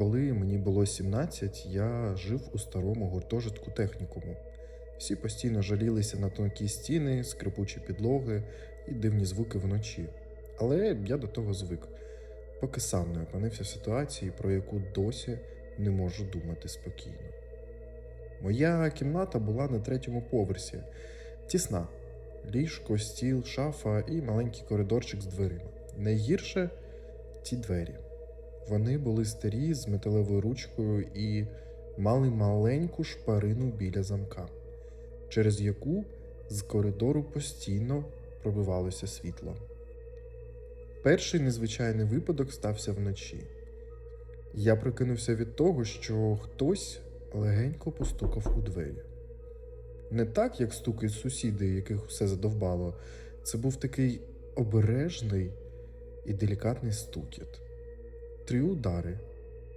Коли мені було 17, я жив у старому гуртожитку технікуму. Всі постійно жалілися на тонкі стіни, скрипучі підлоги і дивні звуки вночі. Але я до того звик, поки сам не опинився в ситуації, про яку досі не можу думати спокійно. Моя кімната була на третьому поверсі, тісна. Ліжко, стіл, шафа і маленький коридорчик з дверима. Найгірше ті двері. Вони були старі з металевою ручкою і мали маленьку шпарину біля замка, через яку з коридору постійно пробивалося світло. Перший незвичайний випадок стався вночі. Я прикинувся від того, що хтось легенько постукав у двері. Не так, як стукають сусіди, яких все задовбало. Це був такий обережний і делікатний стукіт. Три удари,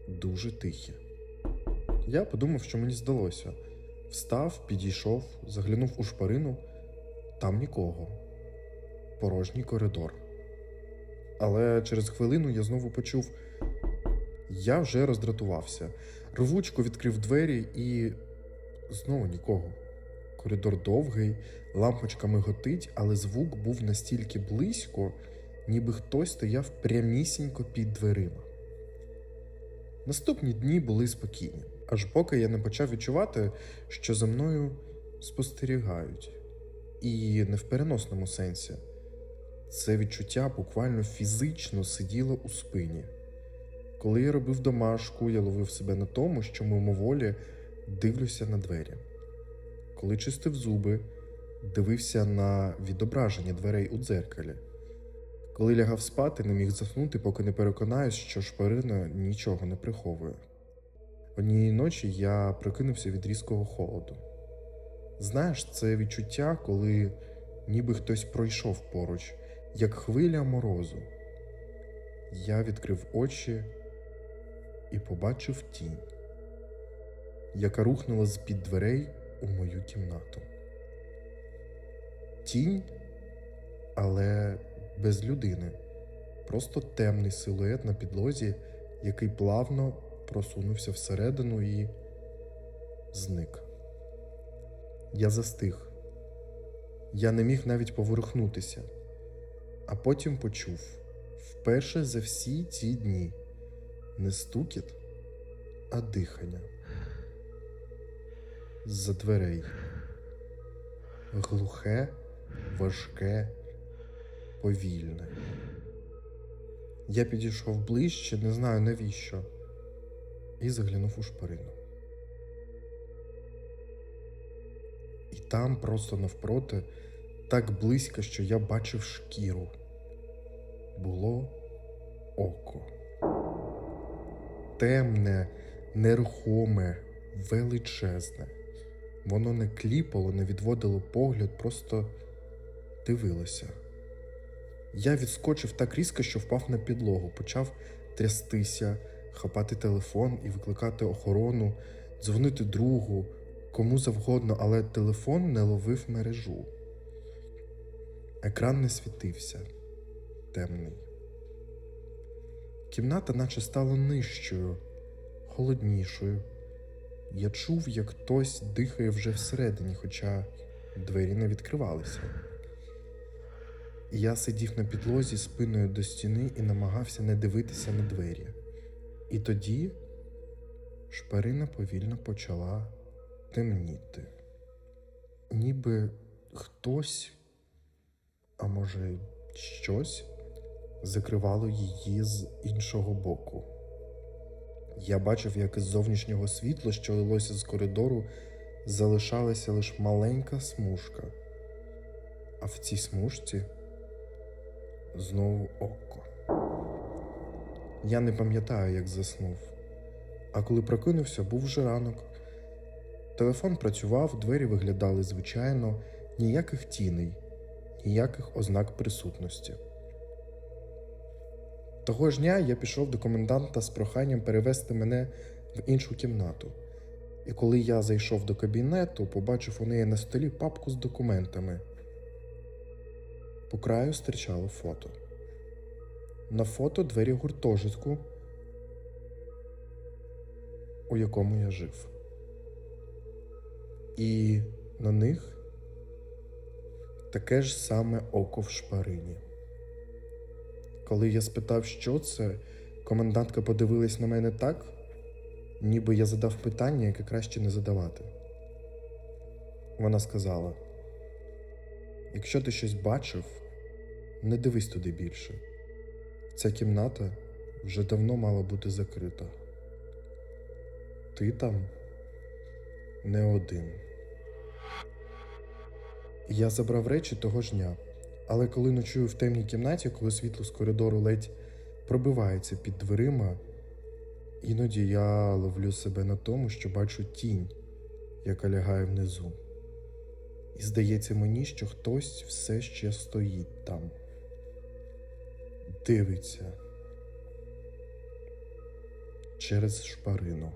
дуже тихі. Я подумав, що мені здалося. Встав, підійшов, заглянув у шпарину. Там нікого. Порожній коридор. Але через хвилину я знову почув. Я вже роздратувався. Рвучко відкрив двері і знову нікого. Коридор довгий, лампочка миготить, але звук був настільки близько, ніби хтось стояв прямісінько під дверима. Наступні дні були спокійні, аж поки я не почав відчувати, що за мною спостерігають. І не в переносному сенсі. Це відчуття буквально фізично сиділо у спині. Коли я робив домашку, я ловив себе на тому, що мимоволі дивлюся на двері. Коли чистив зуби, дивився на відображення дверей у дзеркалі. Коли лягав спати, не міг заснути, поки не переконаюсь, що шпарина нічого не приховує. Однієї ночі я прокинувся від різкого холоду. Знаєш, це відчуття, коли ніби хтось пройшов поруч, як хвиля морозу. Я відкрив очі і побачив тінь, яка рухнула з під дверей у мою кімнату. Тінь, але без людини, просто темний силует на підлозі, який плавно просунувся всередину і зник. Я застиг. Я не міг навіть поворухнутися, а потім почув вперше за всі ці дні не стукіт, а дихання з-за дверей. Глухе, важке, повільне. Я підійшов ближче, не знаю навіщо, і заглянув у шпарину. І там, просто навпроти, так близько, що я бачив шкіру, було око. Темне, нерухоме, величезне. Воно не кліпало, не відводило погляд, просто дивилося. Я відскочив так різко, що впав на підлогу, почав трястися, хапати телефон і викликати охорону, дзвонити другу, кому завгодно, але телефон не ловив мережу. Екран не світився, темний. Кімната наче стала нижчою, холоднішою. Я чув, як хтось дихає вже всередині, хоча двері не відкривалися. Я сидів на підлозі спиною до стіни і намагався не дивитися на двері. І тоді шпарина повільно почала темніти. Ніби хтось, а може, щось закривало її з іншого боку. Я бачив, як із зовнішнього світла, що лилося з коридору, залишалася лише маленька смужка, а в цій смужці знову око. Я не пам'ятаю, як заснув. А коли прокинувся, був вже ранок. Телефон працював, двері виглядали звичайно, ніяких тіней, ніяких ознак присутності. Того ж дня я пішов до коменданта з проханням перевести мене в іншу кімнату. І коли я зайшов до кабінету, побачив у неї на столі папку з документами. По краю стирчало фото. На фото двері гуртожитку у якому я жив. І на них таке ж саме око в шпарині. Коли я спитав, що це, комендантка подивилась на мене так, ніби я задав питання, яке краще не задавати. Вона сказала: якщо ти щось бачив, не дивись туди більше. Ця кімната вже давно мала бути закрита. Ти там не один. Я забрав речі того ж дня, але коли ночую в темній кімнаті, коли світло з коридору ледь пробивається під дверима, іноді я ловлю себе на тому, що бачу тінь, яка лягає внизу. І здається мені, що хтось все ще стоїть там, дивиться через шпарину.